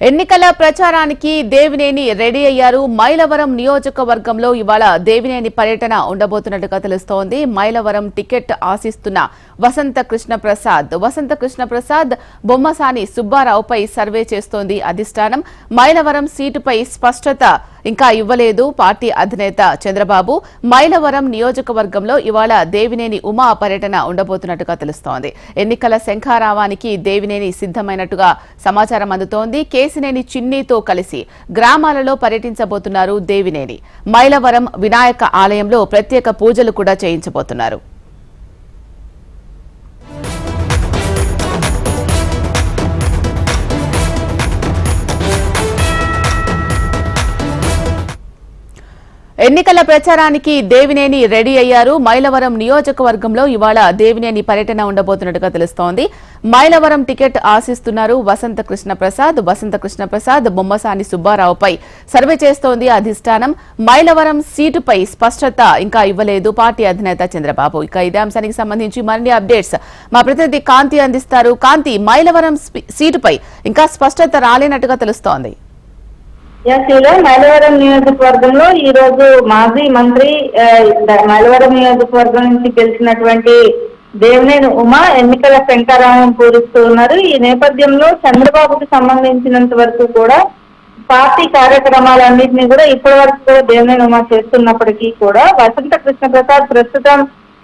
ఎన్నికల ప్రచారానికి దేవినేని రెడీ అయ్యారు. మైలవరం నియోజకవర్గంలో ఇవాళ దేవినేని పర్యటన ఉండబోతున్నట్టుగా తెలుస్తోంది. మైలవరం టికెట్ ఆశిస్తున్న వసంత కృష్ణ ప్రసాద్ వసంత కృష్ణ ప్రసాద్ బొమ్మసాని సుబ్బారావుపై సర్వే చేస్తోంది అధిష్టానం. మైలవరం సీటుపై స్పష్టత ఇంకా ఇవ్వలేదు పార్టీ అధినేత చంద్రబాబు. మైలవరం నియోజకవర్గంలో ఇవాళ దేవినేని ఉమా పర్యటన ఉండబోతున్నట్టుగా తెలుస్తోంది. ఎన్నికల శంఖారావానికి దేవినేని సిద్ధమైనట్టుగా సమాచారం అందుతోంది. కేసినేని చిన్నీతో కలిసి గ్రామాలలో పర్యటించబోతున్నారు దేవినేని. మైలవరం వినాయక ఆలయంలో ప్రత్యేక పూజలు కూడా చేయించబోతున్నారు. ఎన్నికల ప్రచారానికి దేవినేని రెడీ అయ్యారు. మైలవరం నియోజకవర్గంలో ఇవాళ దేవినేని పర్యటన ఉండబోతున్నట్టుగా తెలుస్తోంది. మైలవరం టికెట్ ఆశిస్తున్నారు వసంత కృష్ణ ప్రసాద్ వసంత కృష్ణ ప్రసాద్ బొమ్మసాని సుబ్బారావుపై సర్వే చేస్తోంది అధిష్టానం. మైలవరం సీటుపై స్పష్టత ఇంకా ఇవ్వలేదు పార్టీ అధినేత చంద్రబాబు. ఇక ఇదే అంశానికి సంబంధించి మరిన్ని అప్డేట్స్ మా ప్రతినిధి కాంతి అందిస్తారు. కాంతి మైలవరం సీటుపై ఇంకా స్పష్టత రాలేనట్టుగా తెలుస్తోంది. ఎస్సీలో మైలవరం నియోజకవర్గంలో ఈ రోజు మాజీ మంత్రి మైలవరం నియోజకవర్గం నుంచి గెలిచినటువంటి దేవినేని ఉమా ఎన్నికల శంకారామం పూరిస్తూ ఉన్నారు. ఈ నేపథ్యంలో చంద్రబాబుకు సంబంధించినంత వరకు కూడా పార్టీ కార్యక్రమాలన్నింటినీ కూడా ఇప్పటి వరకు కూడా దేవినేని ఉమా చేస్తున్నప్పటికీ కూడా వసంత కృష్ణ ప్రసాద్ ప్రస్తుతం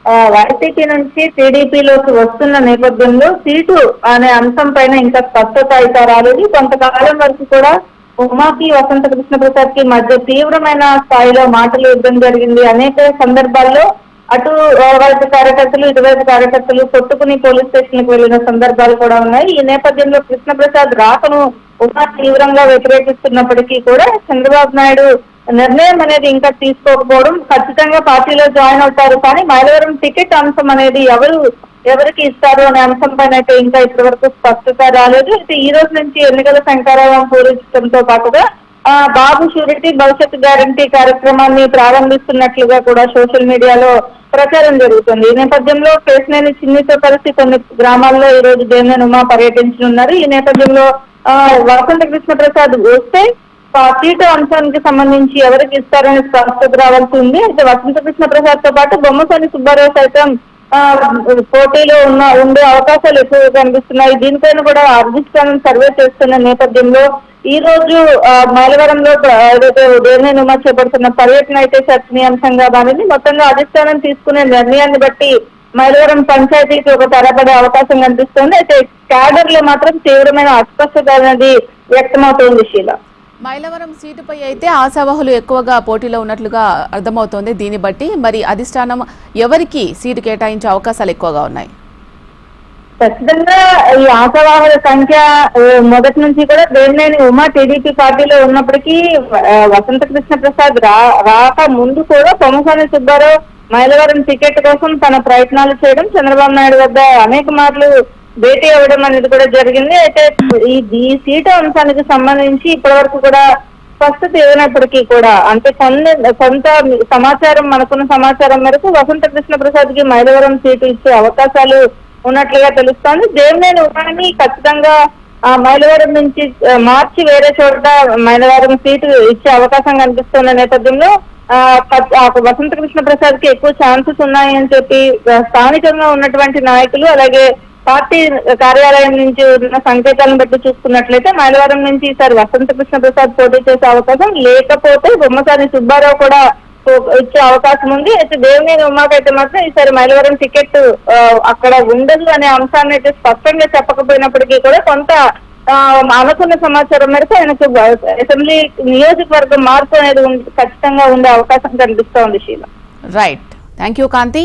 ఆ, వైసీపీ నుంచి టీడీపీలోకి వస్తున్న నేపథ్యంలో సీటు అనే అంశం పైన ఇంకా స్పష్టత అయితే రాలేదు. కొంతకాలం వరకు కూడా ఉమాకి వసంత కృష్ణ ప్రసాద్కి మధ్య తీవ్రమైన స్థాయిలో మాటలు యుద్ధం జరిగింది. అనేక సందర్భాల్లో అటు వైపు కార్యకర్తలు ఇటువైపు కార్యకర్తలు కొట్టుకుని పోలీస్ స్టేషన్కు వెళ్ళిన సందర్భాలు కూడా ఉన్నాయి. ఈ నేపథ్యంలో కృష్ణ ప్రసాద్ రాకను ఉమా తీవ్రంగా వ్యతిరేకిస్తున్నప్పటికీ కూడా చంద్రబాబు నాయుడు నిర్ణయం అనేది ఇంకా తీసుకోకపోవడం ఖచ్చితంగా పార్టీలో జాయిన్ అవుతారు. కానీ మైలవరం టికెట్ అంశం అనేది ఎవరు ఎవరికి ఇస్తారు అనే అంశం పైన అయితే ఇంకా ఇప్పటి వరకు స్పష్టత రాలేదు. అయితే ఈ రోజు నుంచి ఎన్నికల శంకారావం పూరించడంతో పాటుగా ఆ, బాబు షూరిటీ భవిష్యత్ గ్యారంటీ కార్యక్రమాన్ని ప్రారంభిస్తున్నట్లుగా కూడా సోషల్ మీడియాలో ప్రచారం జరుగుతుంది. ఈ నేపథ్యంలో కేసినేని చిన్నితో కలిసి కొన్ని గ్రామాల్లో ఈ రోజు దేవినేని ఉమా పర్యటించనున్నారు. ఈ నేపథ్యంలో ఆ, వసంత కృష్ణ ప్రసాద్ వస్తే సీటు అంశానికి సంబంధించి ఎవరికి ఇస్తారని స్పష్టత రావాల్సి ఉంది. అయితే వసంత కృష్ణ ప్రసాద్తో పాటు బొమ్మసాని సుబ్బారావు సైతం పోటీలో ఉన్న ఉండే అవకాశాలు ఎక్కువగా కనిపిస్తున్నాయి. దీనిపైన కూడా అధిష్టానం సర్వే చేస్తున్న నేపథ్యంలో ఈ రోజు మైలవరంలో ఏదైతే ఉదయనే ఉమా చేపడుతున్న పర్యటన అయితే చర్చనీయాంశంగా మారింది. మొత్తంగా అధిష్టానం తీసుకునే నిర్ణయాన్ని బట్టి మైలవరం పంచాయతీకి ఒక తరబడే అవకాశం కనిపిస్తుంది. అయితే క్యాడర్లో మాత్రం తీవ్రమైన అస్పష్టత అనేది వ్యక్తమవుతోంది శీలా. మైలవరం సీటుపై అయితే ఆశావాహులు ఎక్కువగా పోటీలో ఉన్నట్లుగా అర్థమవుతోంది. దీన్ని బట్టి మరి అధిష్టానం ఎవరికి సీటు కేటాయించే అవకాశాలు ఎక్కువగా ఉన్నాయి? ఖచ్చితంగా ఈ ఆశావాహుల సంఖ్య మొదటి నుంచి కూడా దేవినేని ఉమా టీడీపీ పార్టీలో ఉన్నప్పటికీ వసంత కృష్ణ ప్రసాద్ రా రాక ముందు కూడా పొమ్మసాని సుబ్బారావు మైలవరం టికెట్ కోసం తన ప్రయత్నాలు చేయడం చంద్రబాబు నాయుడు వద్ద అనేక మార్లు భేటీ అవ్వడం అనేది కూడా జరిగింది. అయితే ఈ ఈ సీటు అంశానికి సంబంధించి ఇప్పటి వరకు కూడా స్పష్టత ఇవ్వనప్పటికీ కూడా అంటే కొన్ని కొంత సమాచారం మనకున్న సమాచారం మేరకు వసంత కృష్ణ ప్రసాద్కి మైలవరం సీటు ఇచ్చే అవకాశాలు ఉన్నట్లుగా తెలుస్తోంది. దేవినేని ఉమాని ఖచ్చితంగా ఆ మైలవరం నుంచి మార్చి వేరే చోట మైలవరం సీటు ఇచ్చే అవకాశం కనిపిస్తున్న నేపథ్యంలో ఆ, వసంత కృష్ణ ప్రసాద్కి ఎక్కువ ఛాన్సెస్ ఉన్నాయని చెప్పి స్థానికంగా ఉన్నటువంటి నాయకులు అలాగే పార్టీ కార్యాలయం నుంచి ఉన్న సంకేతాలను బట్టి చూసుకున్నట్లయితే మైలవరం నుంచి ఈసారి వసంత కృష్ణ ప్రసాద్ పోటీ చేసే అవకాశం లేకపోతే బొమ్మసాని సుబ్బారావు కూడా ఇచ్చే అవకాశం ఉంది. అయితే దేవినేని ఉమాకైతే మాత్రం ఈసారి మైలవరం టికెట్ అక్కడ ఉండదు అనే అంశాన్ని అయితే స్పష్టంగా చెప్పకపోయినప్పటికీ కూడా కొంత అనుకున్న సమాచారం మేరకు ఆయనకు అసెంబ్లీ నియోజకవర్గం మార్పు అనేది ఖచ్చితంగా ఉండే అవకాశం కనిపిస్తోంది శీల. Right thank you Kanthi